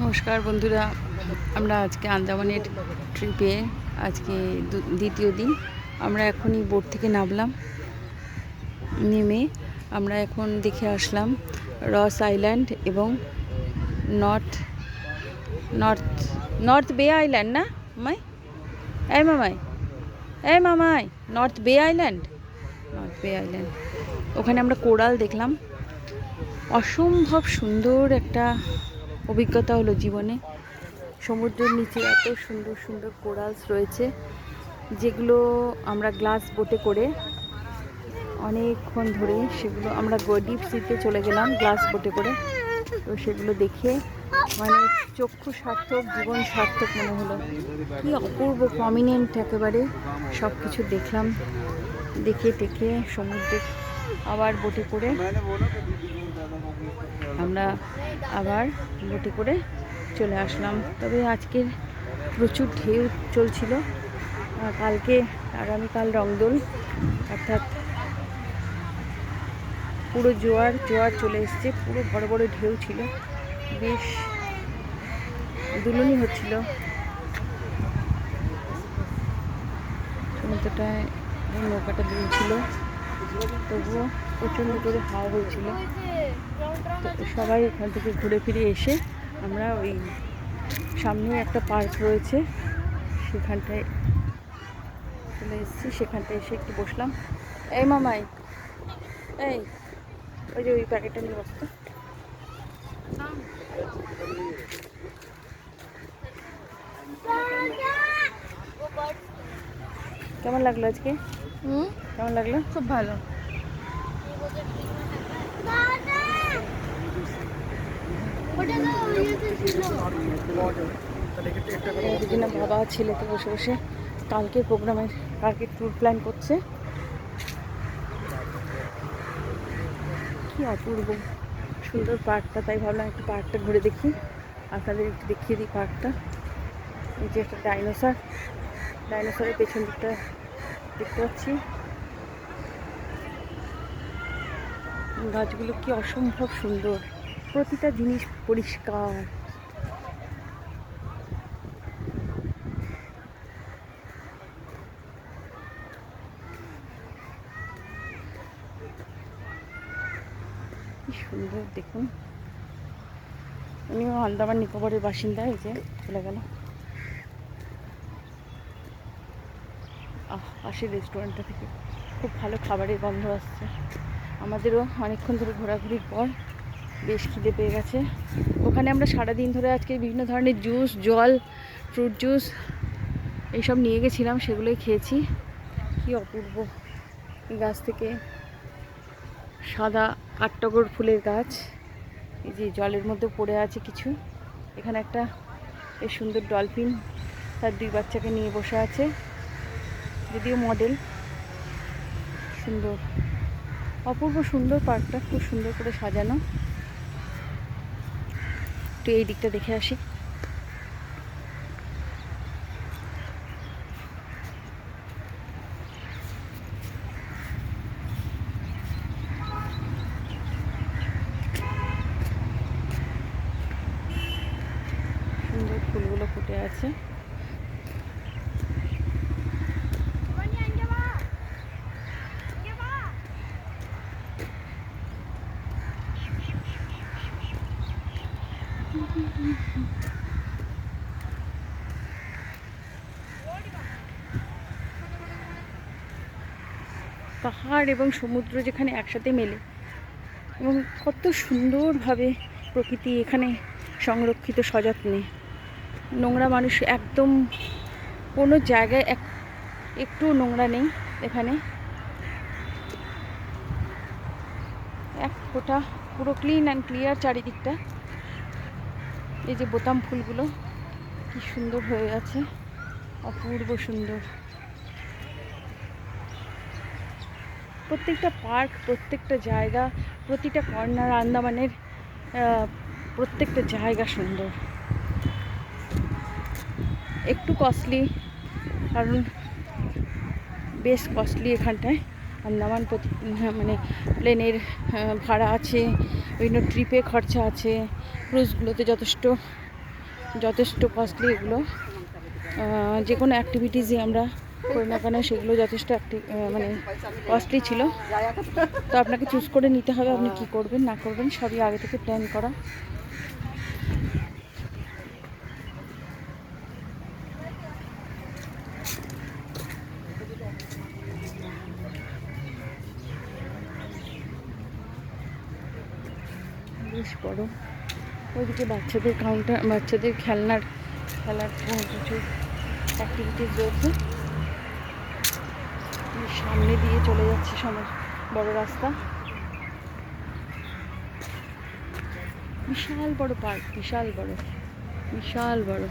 নমস্কার বন্ধুরা, আমরা আজকে আন্দামানের ট্রিপে আজকে দ্বিতীয় দিন। আমরা এখনই বোট থেকে নামলাম, নেমে আমরা এখন দেখে আসলাম রস আইল্যান্ড এবং north north north bay island না মাই এই মামাই এই মামাই, north bay island? North bay island ওখানে আমরা কোরাল দেখলাম। অসম্ভব সুন্দর একটা অভিজ্ঞতা হলো জীবনে। সমুদ্রের নিচে এত সুন্দর সুন্দর কোরালস রয়েছে, যেগুলো আমরা গ্লাস বোটে করে অনেকক্ষণ ধরে সেগুলো আমরা ডিপ সিতে চলে গেলাম গ্লাস বোটে করে। তো সেগুলো দেখে মানে চক্ষু সার্থক, জীবন সার্থক মনে হলো। কি অপূর্ব প্রমিনেন্ট একেবারে সব কিছু দেখলাম। দেখে টেকে সমুদ্রে আবার বোটে করে আমরা আবার বোটে করে চলে আসলাম। তবে আজকের প্রচুর ঢেউ চলছিল। কালকে আগামীকাল রংদোল, অর্থাৎ পুরো জোয়ার জোয়ার চলে এসছে। পুরো বড় বড় ঢেউ ছিল। বেশ দুলুনি হচ্ছিল। সমুদ্রটায় নৌকাটা দুলছিল। তবুও প্রচণ্ড করে হাওয়া হয়েছিল তো সবাই এখান থেকে ঘুরে ফিরে এসে আমরা ওই সামনে একটা পার্ক রয়েছে। সেখানটায় চলে এসেছি। সেখানটায় এসে একটু বসলাম। এই মামাই, এই, ওই যে ওই প্যাকেটটা নিয়ে বসতো। কেমন লাগল আজকে? হুম? কেমন লাগল? খুব ভালো। বাবা ছেলেতে বসে বসে কালকের প্রোগ্রামের কালকের ট্যুর প্ল্যান করছে। কি অপূর্ব। সুন্দর পার্কটা তাই ভাবলাম একটু পার্কটা ঘুরে দেখি। আপনাদের একটু দেখিয়ে দিই পার্কটা। এই যে একটা ডাইনোসর ডাইনোসরের পেছন দিকটা দেখতে পাচ্ছি। গাছগুলো কি অসম্ভব সুন্দর। প্রতিটা জিনিস পরিষ্কার। কি সুন্দর দেখুন। উনিও আন্দামান নিকোবরের বাসিন্দা, এই যে, চলে গেল। পাশের রেস্টুরেন্টটা থেকে খুব ভালো খাবারের গন্ধ আসছে। আমাদেরও অনেকক্ষণ ধরে ঘোরাঘুরির পর বেশ খিদে পেয়ে গেছে। ওখানে আমরা সারাদিন ধরে আজকে বিভিন্ন ধরনের জুস জল ফ্রুট জুস এইসব নিয়ে গেছিলাম, সেগুলোই খেয়েছি। কি অপূর্ব। এই গাছ থেকে সাদা কাঠটগর ফুলের গাছ, এই যে জলের মধ্যে পড়ে আছে কিছু। এখানে একটা বেশ সুন্দর ডলফিন তার দুই বাচ্চাকে নিয়ে বসে আছে। যদিও মডেল সুন্দর। অপূর্ব সুন্দর পার্কটা, খুব সুন্দর করে সাজানো। একটু এই দিকটা দেখে আসি সুন্দর ফুলগুলো ফুটে আছে পাহাড় এবং সমুদ্র যেখানে একসাথে মেলে, এবং কত সুন্দরভাবে প্রকৃতি এখানে সংরক্ষিত, সযত্নে। নোংরা মানুষ একদম কোনো জায়গায় এক, একটু নোংরা নেই এখানে। এক ফোঁটা পুরো ক্লিন অ্যান্ড ক্লিয়ার চারিদিকটা। এই যে বোতাম ফুলগুলো, কি সুন্দর হয়ে আছে, অপূর্ব সুন্দর। প্রত্যেকটা পার্ক, প্রত্যেকটা জায়গা, প্রতিটা কর্নার আন্দামানের প্রত্যেকটা জায়গা সুন্দর। একটু কস্টলি কারণ বেশ কস্টলি এখানটায়। আন্দামান প্রতি হ্যাঁ, মানে প্লেনের ভাড়া আছে বিভিন্ন ট্রিপে খরচা আছে ক্রুজগুলোতে যথেষ্ট যথেষ্ট কস্টলি এগুলো। যে কোনো অ্যাক্টিভিটিসই আমরা করি না কেন সেগুলো যথেষ্ট অ্যাক্টি মানে কস্টলি ছিল। তো আপনাকে চুজ করে নিতে হবে আপনি কি করবেন না করবেন সবই আগে থেকে প্ল্যান করা। বেশ বড় ওইদিকে বাচ্চাদের কাউন্টার বাচ্চাদের খেলনার, খেলার কিছু অ্যাক্টিভিটিস রয়েছে। সামনে দিয়ে চলে যাচ্ছে সমাজ বড় রাস্তা। বিশাল বড় পার্ক বিশাল বড় বিশাল বড়।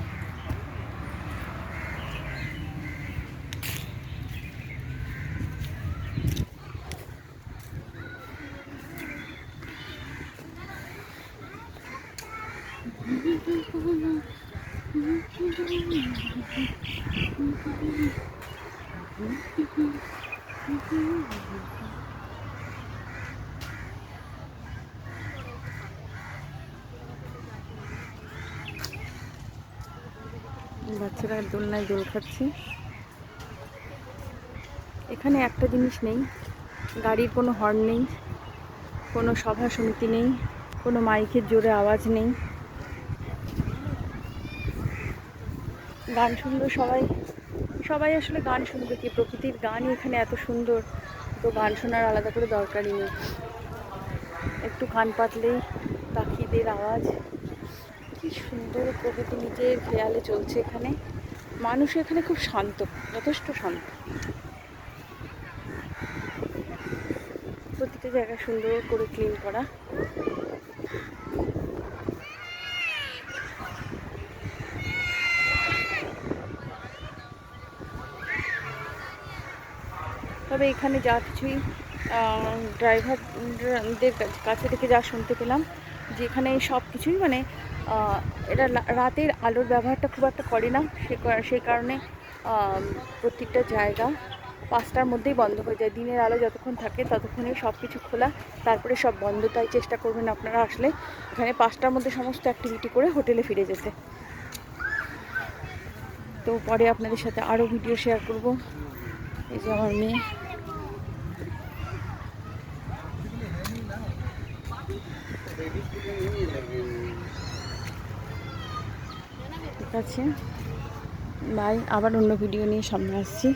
বাচ্চারা দোলনায় দোল খাচ্ছে। এখানে একটা জিনিস নেই। গাড়ির কোনো হর্ন নেই। কোনো সভা সমিতি নেই। কোনো মাইকের জোরে আওয়াজ নেই। গান শুনলো সবাই। সবাই আসলে গান শুনবে কি? প্রকৃতির গানই এখানে এত সুন্দর। তো গান শোনার আলাদা করে দরকারই নেই। একটু কান পাতলেই পাখিদের আওয়াজ। কি সুন্দর প্রকৃতি নিজের খেয়ালে চলছে এখানে। মানুষ এখানে খুব শান্ত, যথেষ্ট শান্ত। প্রতিটা জায়গা সুন্দর করে ক্লিন করা। তবে এখানে যা কিছুই ড্রাইভারদের কাছে থেকে যা শুনতে পেলাম, যে এখানে সব কিছুই মানে এরা রাতের আলোর ব্যবহারটা খুব একটা করে না। সেই কারণে প্রত্যেকটা জায়গা পাঁচটার মধ্যেই বন্ধ হয়ে যায়। দিনের আলো যতক্ষণ থাকে ততক্ষণে সব কিছু খোলা। তারপরে সব বন্ধ, তাই চেষ্টা করবেন আপনারা আসলে। এখানে পাঁচটার মধ্যে সমস্ত অ্যাক্টিভিটি করে হোটেলে ফিরে যেতে। তো পরে আপনাদের সাথে আরও ভিডিও শেয়ার করব। এই যে আমার মেয়ে। ঠিক আছে। বাই আবার অন্য ভিডিও নিয়ে সামনে আসছি।